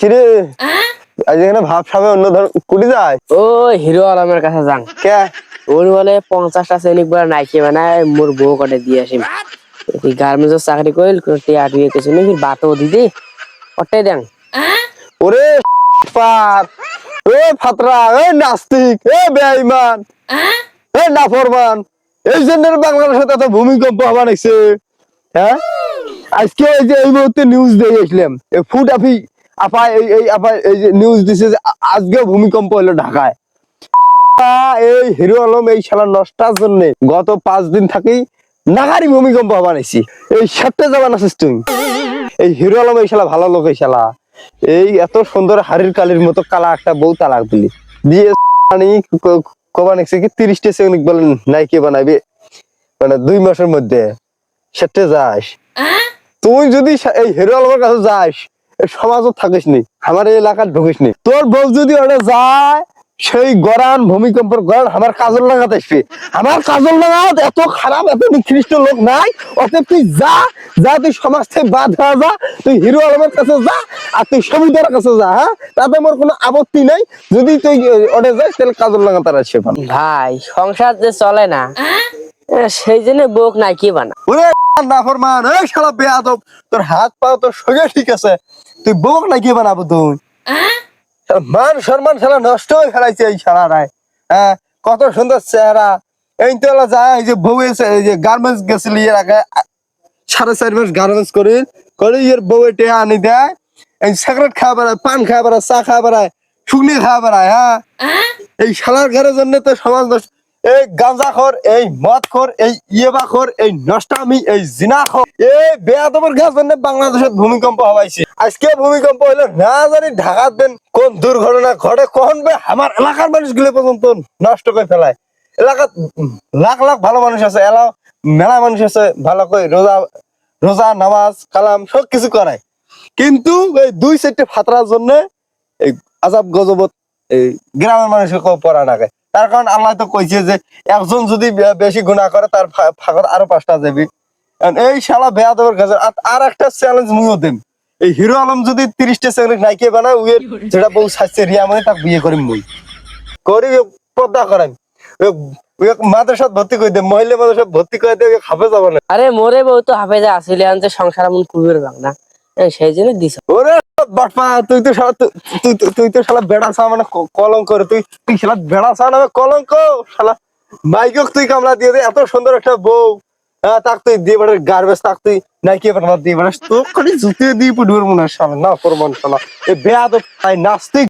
কিরে? আজ এখানে ভাব সাবে অন্য ধর কুটি যায়? ও হিরো আলমের কাছে যান। কে? ওর বলে পঞ্চাশটা সৈনিক বলে নাইকি বানায় মোর বউ কটে দিয়ে আসিম। গার্মেন্টস চাকরি করিল টুয়ে কিছু বাতো দিদি? অটাই দেন। ওরে পার এ ফাতরা এ নাস্তিক এ বেঈমান এ নাফরমান। এই জন্য বাংলাদেশে এত ভূমিকম্প হওয়া নাইছে। হ্যাঁ? আজকে এই যে এই মুহূর্তে নিউজ দিয়ে গেছিলাম এই ফুড আফি আপা এই এই আপা এই যে নিউজ দিছে যে আ- আজকেও ভূমিকম্প হলো ঢাকায়। এই হিরো আলম এই শালা নষ্টার জন্য গত পাঁচ দিন থাকেই নাগারি ভূমিকম্প হওয়া নাইছি এই সাথে যাবান আছিস তুই? এই হিরো আলম এই শালা ভালো লোক এই শালা। এই এত সুন্দর হাড়ির কালির মতো কালা একটা বউ তালাক দিলি। দিয়ে কবা নিচ্ছে কি তিরিশটা সেকনিক বলেন নাই কে বানাবি। মানে দুই মাসের মধ্যে। সেটে যাস। তুই যদি এই হিরো আলমের কাছে যাস এই সমাজত থাকিস নি আমার এই এলাকার ঢুকিস নি। তোর বউ যদি ওটা যায় সেই গরান ভূমিকম্পের গরান আমার কাজল লাগাতে আসবে আমার কাজল লাগাত এত খারাপ এত নিকৃষ্ট লোক নাই। অতএব তুই যা যা তুই সমাজ থেকে বাদ হয়ে যা তুই হিরো আলমের কাছে যা আর তুই সবিতার কাছে যা হ্যাঁ তাতে মোর কোনো আপত্তি নাই। যদি তুই ওটা যাস তাহলে কাজল লাগাতে আসবে ভাই সংসার যে চলে না সেই জন্য বউক নাইকি বানা। ওরে নাফরমান এই শালা বেয়াদব তোর হাত পা তোর সঙ্গে ঠিক আছে তুই বউক নাকি বানাবো তুই। মান সম্মান শালা নষ্ট হয়ে ফেলাইছে এই শালা রায়। হ্যাঁ কত সুন্দর চেহারা। এই তো যায় এই যে বউ এই যে গার্মেন্টস গেছিল এর আগে সাড়ে চার মাস গার্মেন্টস করে করে এর বউ এটা আনি দেয়। এই সিগারেট খাওয়া বেড়ায় পান খাওয়া বেড়ায় চা খাওয়া বেড়ায় শুকনি খাওয়া বেড়ায় হ্যাঁ। এই শালার ঘরের জন্য তো সমাজ নষ্ট এই গাঁজা খর এই মদ খর এই ইয়েবা খর এই নষ্টামি, এই জিনা খর এই বেয়াদবের গাছ বাংলাদেশের ভূমিকম্প হওয়াইছে আজকে ভূমিকম্প হইল না জানি ঢাকাত দেন কোন দুর্ঘটনা ঘটে কখন বে আমার এলাকার মানুষগুলো পর্যন্ত নষ্ট করে ফেলায় এলাকাত লাখ লাখ ভালো মানুষ আছে, এলাও মেলা মানুষ আছে ভালো করে রোজা রোজা নামাজ, কালাম সব কিছু করায় কিন্তু এই দুই চারটে ফাতরার জন্য এই আজাব গজবত এই গ্রামের মানুষের পড়া নাগে। তার কারণ আল্লাহ তো কইছে যে একজন যদি বেশি গুণা করে তার ফা- ফাঁকত আরও পাঁচটা যাবি এই শালা বেয়াদবের কাছে আর- একটা চ্যালেঞ্জ মুইও দেন এই হিরো আলম যদি তিরিশটা চ্যালেঞ্জ নাইকে বানায় উয়ের যেটা বউ স্বাস্থ্যের রিয়া মানে তাকে বিয়ে করিম মুই। করি পর্দা করাই মাদ্রাসাত ভর্তি করে দে মহিলা মাদ্রাসাত ভর্তি করে দে খাবে যাব না আরে মোরে বউ তো হাফেজা আসিলে সংসার এমন কুবের বাংলা। এ, সেই জন্য দিস ওরে তুই তো শালা তুই তুই- তো শালা বেড়া চা মানে কলঙ্ক তুই তুই শালা বেড়া সা কলঙ্ক? শালা মাইকক তুই কামলা দিয়ে দে, এত সুন্দর একটা বউ। হ্যাঁ তাক তুই দিয়ে গার্বেজ তাক তুই নাইকি বেড়া দিয়ে তো খালি জুতিয়ে দিয়ে পুডুর শালা, না ফরমান শালা। এ বেয়াদ নাস্তিক।